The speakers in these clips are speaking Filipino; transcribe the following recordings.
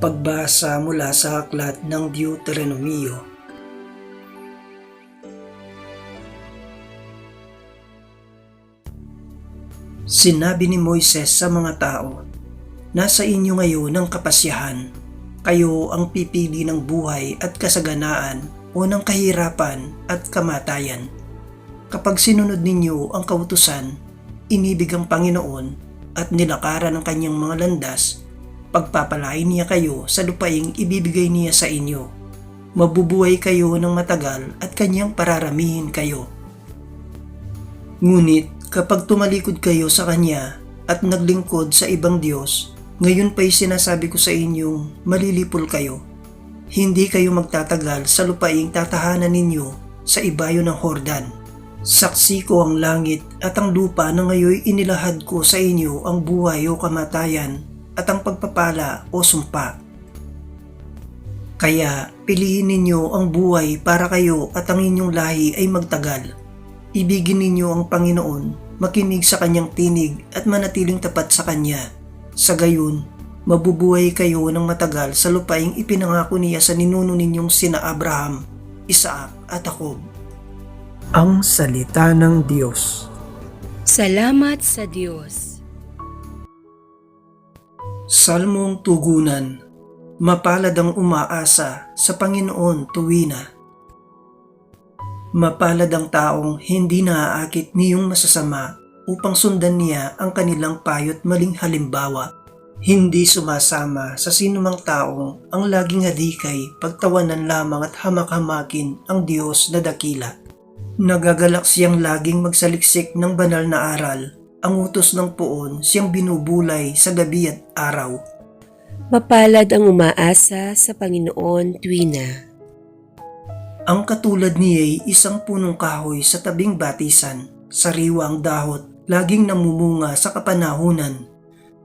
Pagbasa mula sa aklat ng Deuteronomio. Sinabi ni Moises sa mga tao, Nasa inyo ngayon ang kapasyahan. Kayo ang pipili ng buhay at kasaganaan o ng kahirapan at kamatayan. Kapag sinunod ninyo ang kautusan, inibig ang Panginoon at nilakaran ang kanyang mga landas, pagpapalain niya kayo sa lupaing ibibigay niya sa inyo. Mabubuhay kayo ng matagal at kanyang pararamihin kayo. Ngunit kapag tumalikod kayo sa kanya at naglingkod sa ibang Diyos, ngayon pa'y sinasabi ko sa inyong malilipol kayo. Hindi kayo magtatagal sa lupaing tatahanan ninyo sa ibayo ng Hordan. Saksi ko ang langit at ang lupa na ngayon inilahad ko sa inyo ang buhay o kamatayan at ang pagpapala o sumpa. Kaya piliin ninyo ang buhay para kayo at ang inyong lahi ay magtagal. Ibigin ninyo ang Panginoon, makinig sa kanyang tinig at manatiling tapat sa kanya. Sa gayon, mabubuhay kayo ng matagal sa lupaing ipinangako niya sa ninuno ninyong sina Abraham, Isaac at Jacob. Ang Salita ng Diyos Salamat sa Diyos. Salmong Tugunan Mapalad ang umaasa sa Panginoon tuwina. Mapalad ang taong hindi naaakit niyong masasama upang sundan niya ang kanilang payot maling halimbawa. Hindi sumasama sa sinumang taong ang laging hadikay, pagtawanan lamang at hamak-hamakin ang Diyos na dakila. Nagagalak siyang laging magsaliksik ng banal na aral, ang utos ng puon siyang binubulay sa gabi at araw. Mapalad ang umaasa sa Panginoon tuwina. Ang katulad niya ay isang punong kahoy sa tabing batisan, sariwa ang dahot, laging namumunga sa kapanahunan,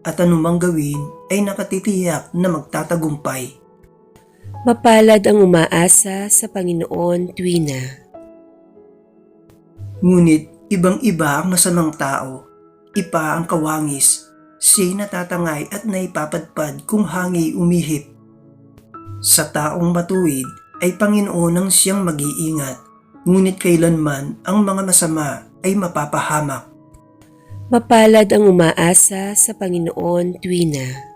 at anumang gawin ay nakatitiyak na magtatagumpay. Mapalad ang umaasa sa Panginoon tuwina. Ngunit ibang-iba ang masamang tao, ipa ang kawangis, siya'y natatangay at naipapadpad kung hangi umihip. Sa taong matuwid ay Panginoon ang siyang mag-iingat, ngunit kailanman ang mga masama ay mapapahamak. Mapalad ang umaasa sa Panginoon tuwina.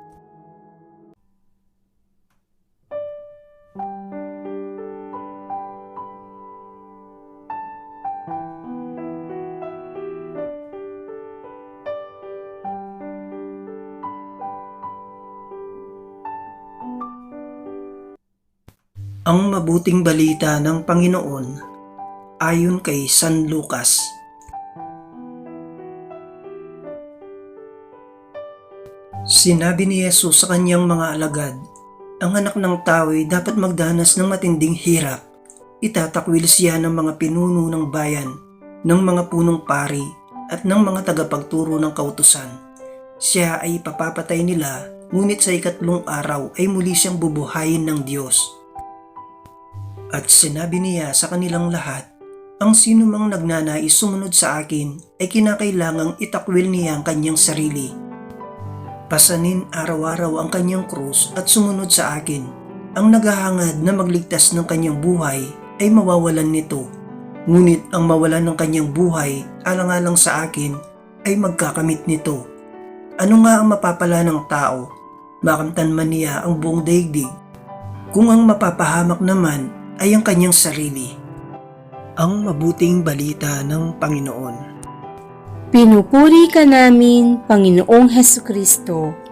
Ang mabuting balita ng Panginoon ayon kay San Lucas. Sinabi ni Jesus sa kanyang mga alagad, ang anak ng tao ay dapat magdanas ng matinding hirap. Itatakwil siya ng mga pinuno ng bayan, ng mga punong pari, at ng mga tagapagturo ng kautusan. Siya ay papapatay nila, ngunit sa ikatlong araw ay muli siyang bubuhayin ng Diyos. At sinabi niya sa kanilang lahat, ang sino mang nagnanais sumunod sa akin ay kinakailangang itakwil niya ang kanyang sarili. Pasanin araw-araw ang kanyang krus at sumunod sa akin. Ang naghahangad na magligtas ng kanyang buhay ay mawawalan nito. Ngunit ang mawalan ng kanyang buhay alang-alang sa akin ay magkakamit nito. Ano nga ang mapapala ng tao? Makamtan man niya ang buong daigdig. Kung ang mapapahamak naman ay ang kanyang sarili. Ang mabuting balita ng Panginoon. Pinupuri ka namin, Panginoong Heso Kristo.